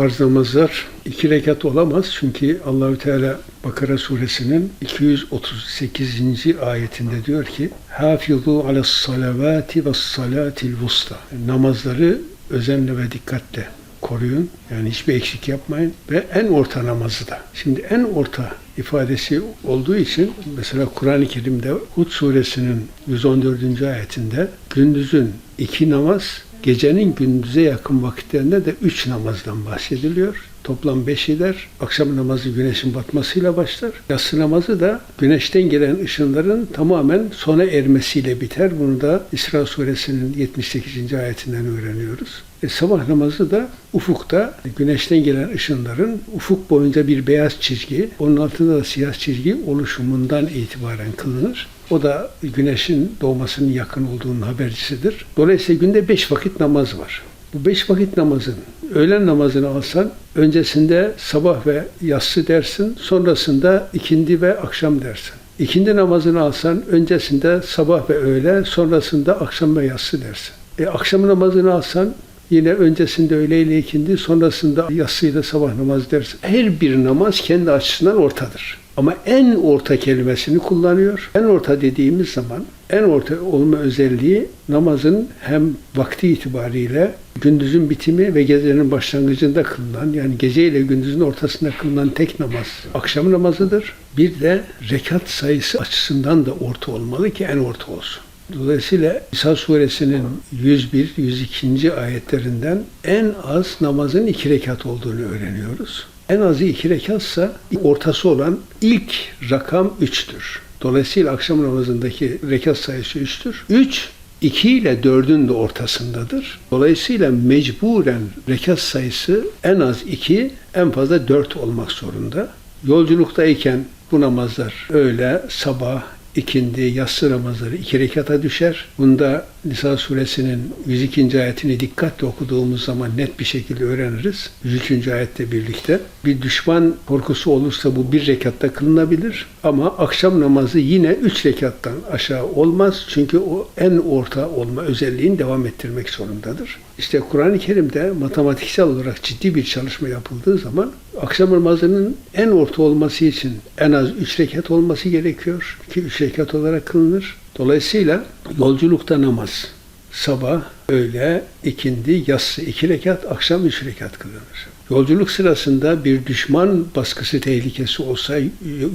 farz namazlar iki rekat olamaz. Çünkü Allahü Teala Bakara suresinin 238. ayetinde diyor ki Hafizu alas salavati ve salatil vusta. Namazları özenle ve dikkatle koruyun. Yani hiçbir eksik yapmayın ve en orta namazı da. Şimdi en orta ifadesi olduğu için mesela Kur'an-ı Kerim'de Hud suresinin 114. ayetinde gündüzün iki namaz, gecenin gündüze yakın vakitlerinde de üç namazdan bahsediliyor. Toplam beş eder. Akşam namazı güneşin batmasıyla başlar. Yatsı namazı da güneşten gelen ışınların tamamen sona ermesiyle biter. Bunu da İsra suresinin 78. ayetinden öğreniyoruz. E, sabah namazı da ufukta güneşten gelen ışınların ufuk boyunca bir beyaz çizgi, onun altında da siyah çizgi oluşumundan itibaren kılınır. O da güneşin doğmasının yakın olduğunun habercisidir. Dolayısıyla günde beş vakit namaz var. Bu beş vakit namazın öğlen namazını alsan öncesinde sabah ve yatsı dersin, sonrasında ikindi ve akşam dersin. İkindi namazını alsan öncesinde sabah ve öğle, sonrasında akşam ve yatsı dersin. E, akşam namazını alsan Yine öncesinde öğleyle ikindi, sonrasında yatsıyla sabah namazı dersin. Her bir namaz kendi açısından ortadır. Ama en orta kelimesini kullanıyor. En orta dediğimiz zaman en orta olma özelliği namazın hem vakti itibariyle gündüzün bitimi ve gecenin başlangıcında kılınan yani gece ile gündüzün ortasında kılınan tek namaz akşam namazıdır. Bir de rekat sayısı açısından da orta olmalı ki en orta olsun. Dolayısıyla İsa suresinin 101-102. ayetlerinden en az namazın iki rekat olduğunu öğreniyoruz. En azı iki rekatsa ortası olan ilk rakam üçtür. Dolayısıyla akşam namazındaki rekat sayısı üçtür. Üç, 2 ile 4'ün de ortasındadır. Dolayısıyla mecburen rekat sayısı en az 2, en fazla 4 olmak zorunda. Yolculuktayken bu namazlar öğle, sabah, ikindi, yatsı namazları iki rekata düşer. Bunda Nisa suresinin 102. ayetini dikkatle okuduğumuz zaman net bir şekilde öğreniriz. 103. ayette birlikte. Bir düşman korkusu olursa bu bir rekatta kılınabilir. Ama akşam namazı yine üç rekattan aşağı olmaz. Çünkü o en orta olma özelliğini devam ettirmek zorundadır. İşte Kur'an-ı Kerim'de matematiksel olarak ciddi bir çalışma yapıldığı zaman akşam namazının en orta olması için en az üç rekat olması gerekiyor ki üç rekat olarak kılınır. Dolayısıyla yolculukta namaz, sabah, öğle, ikindi, yatsı iki rekat, akşam üç rekat kılınır. Yolculuk sırasında bir düşman baskısı tehlikesi olsa,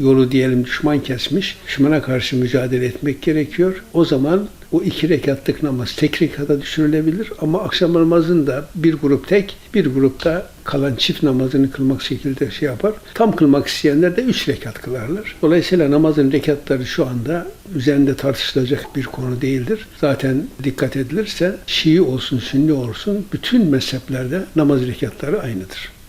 yolu diyelim düşman kesmiş, düşmana karşı mücadele etmek gerekiyor. O zaman o iki rekatlık namaz tek rekata düşürülebilir ama akşam namazında bir grup tek, bir grupta kalan çift namazını kılmak şekilde şey yapar. Tam kılmak isteyenler de üç rekat kılarlar. Dolayısıyla namazın rekatları şu anda üzerinde tartışılacak bir konu değildir. Zaten dikkat edilirse Şii olsun, Sünni olsun bütün mezheplerde namaz rekatları aynıdır.